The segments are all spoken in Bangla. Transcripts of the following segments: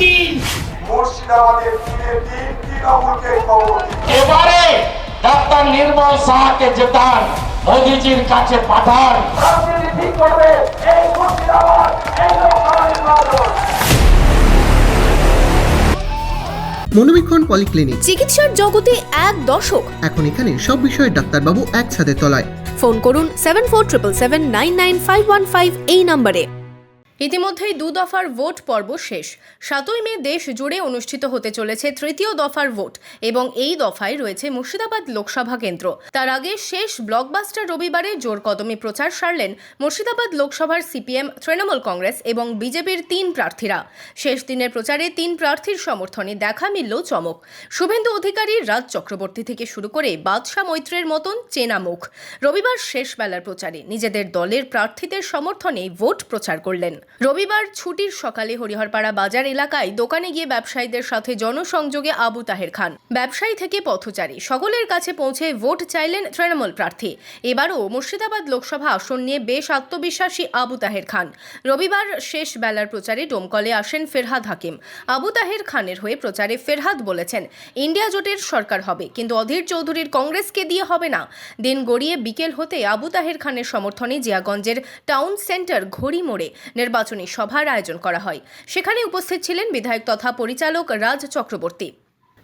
তিন মুর্শিদাবাদের তিন তৃণমূলকে খবর এবারে ডাক্তার নির্মল সাহাকে জেতান মোদিজির কাছে পাঠান। ঠিক করবে এই মুর্শিদাবাদ এই লোকসভা নির্বাচন। মনোবীক্ষণ পলিক্লিনিক। চিকিৎসার জগতে এক দশক। এখন এখানে সব বিষয়ে ডাক্তারবাবু একসাথে তলায়। ফোন করুন seven four triple seven nine nine five one five এই নম্বরে। ইতিমধ্যেই দু দফার ভোট পর্ব শেষ। সাতই মে দেশ জুড়ে অনুষ্ঠিত হতে চলেছে তৃতীয় দফার ভোট এবং এই দফায় রয়েছে মুর্শিদাবাদ লোকসভা কেন্দ্র। তার আগে শেষ ব্লকবাস্টার রবিবারে জোর কদমে প্রচার সারলেন মুর্শিদাবাদ লোকসভার সিপিএম, তৃণমূল কংগ্রেস এবং বিজেপির তিন প্রার্থীরা। শেষ দিনের প্রচারে তিন প্রার্থীর সমর্থনে দেখা মিলল চমক। শুভেন্দু অধিকারী রাজ চক্রবর্তী থেকে শুরু করে বাদশাহ মৈত্রের মতন চেনা মুখ। রবিবার শেষ বেলার প্রচারে নিজেদের দলের প্রার্থীদের সমর্থনে ভোট প্রচার করলেন। রবিবার ছুটির সকালে হরিহরপাড়া বাজার এলাকায় দোকানে গিয়ে ব্যবসায়ীদের সাথে জনসংযোগে আবু তাহের খান। ব্যবসায়ী থেকে পথচারী। সকলের কাছে পৌঁছে ভোট চাইলেন তৃণমূল প্রার্থী। এবারও মুর্শিদাবাদ লোকসভা আসন নিয়ে বেশ আত্মবিশ্বাসী আবু তাহের খান। রবিবার শেষ বেলার প্রচারে ডোমকলে আসেন ফেরহাদ হাকিম। আবু তাহের খানের হয়ে প্রচারে ফেরহাদ বলেছেন, ইন্ডিয়া জোটের সরকার হবে, কিন্তু অধীর চৌধুরীর কংগ্রেসকে দিয়ে হবে না। দিন গড়িয়ে বিকেল হতে আবু তাহের খানের সমর্থনে জিয়াগঞ্জের টাউন সেন্টার ঘড়ি মোড়ে নির্বাচনী সভার আয়োজন করা হয়। সেখানে উপস্থিত ছিলেন বিধায়ক তথা পরিচালক রাজ চক্রবর্তী।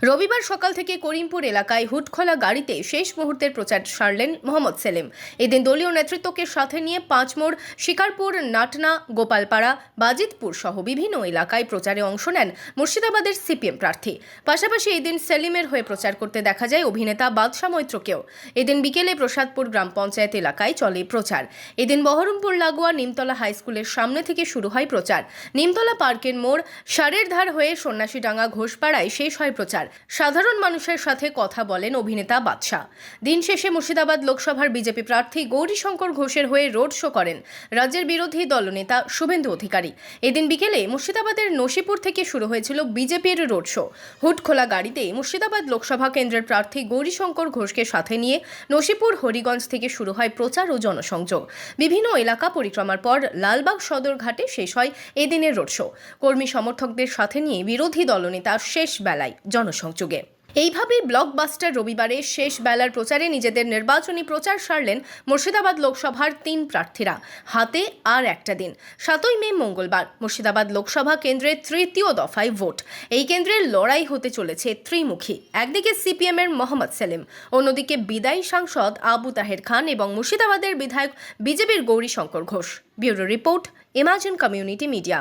রবিবার সকাল থেকে করিমপুর এলাকায় হুটখোলা গাড়িতে শেষ মুহূর্তের প্রচার সারলেন মোহাম্মদ সেলিম। এদিন দলীয় নেতৃত্বকে সাথে নিয়ে পাঁচমোড়, শিকারপুর, নাটনা, গোপালপাড়া, বাজিতপুর সহ বিভিন্ন এলাকায় প্রচারে অংশ নেন মুর্শিদাবাদের সিপিএম প্রার্থী। পাশাপাশি এদিন সেলিমের হয়ে প্রচার করতে দেখা যায় অভিনেতা বাদশা মৈত্রকেও। এদিন বিকেলে প্রসাদপুর গ্রাম পঞ্চায়েত এলাকায় চলে প্রচার। এদিন বহরমপুর লাগোয়া নিমতলা হাই স্কুলের সামনে থেকে শুরু হয় প্রচার। নিমতলা পার্কের মোড়, সারের ধার হয়ে সন্ন্যাসীডাঙ্গা ঘোষপাড়ায় শেষ হয় প্রচার। সাধারণ মানুষের সাথে কথা বলেন অভিনেতা বাদশাহ। দিন শেষে মুর্শিদাবাদ লোকসভার বিজেপি প্রার্থী গৌরীশঙ্কর ঘোষের হয়ে রোড শো করেন রাজ্যের বিরোধী দলনেতা শুভেন্দু অধিকারী। এদিন বিকেলে মুর্শিদাবাদের নসিপুর থেকে শুরু হয়েছিল বিজেপির রোড শো। হুটখোলা গাড়িতে মুর্শিদাবাদ লোকসভা কেন্দ্রের প্রার্থী গৌরীশঙ্কর ঘোষকে সাথে নিয়ে নসিপুর হরিগঞ্জ থেকে শুরু হয় প্রচার ও জনসংযোগ। বিভিন্ন এলাকা পরিক্রমার পর লালবাগ সদর ঘাটে শেষ হয় এদিনের রোড শো। কর্মী সমর্থকদের সাথে নিয়ে বিরোধী দলনেতা শেষ বেলায় জনসংযোগে। এইভাবেই ব্লকবাস্টার রবিবারে শেষ বেলার প্রচারে নিজেদের নির্বাচনী প্রচার সারলেন মুর্শিদাবাদ লোকসভার তিন প্রার্থীরা। হাতে আর একটা দিন। সাতই মে মঙ্গলবার মুর্শিদাবাদ লোকসভা কেন্দ্রের তৃতীয় দফায় ভোট। এই কেন্দ্রের লড়াই হতে চলেছে ত্রিমুখী। একদিকে সিপিএম এর মোহাম্মদ সেলিম, অন্যদিকে বিদায়ী সাংসদ আবু তাহের খান এবং মুর্শিদাবাদের বিধায়ক বিজেপির Gourishankar Ghosh. Bureau report, imagine community media.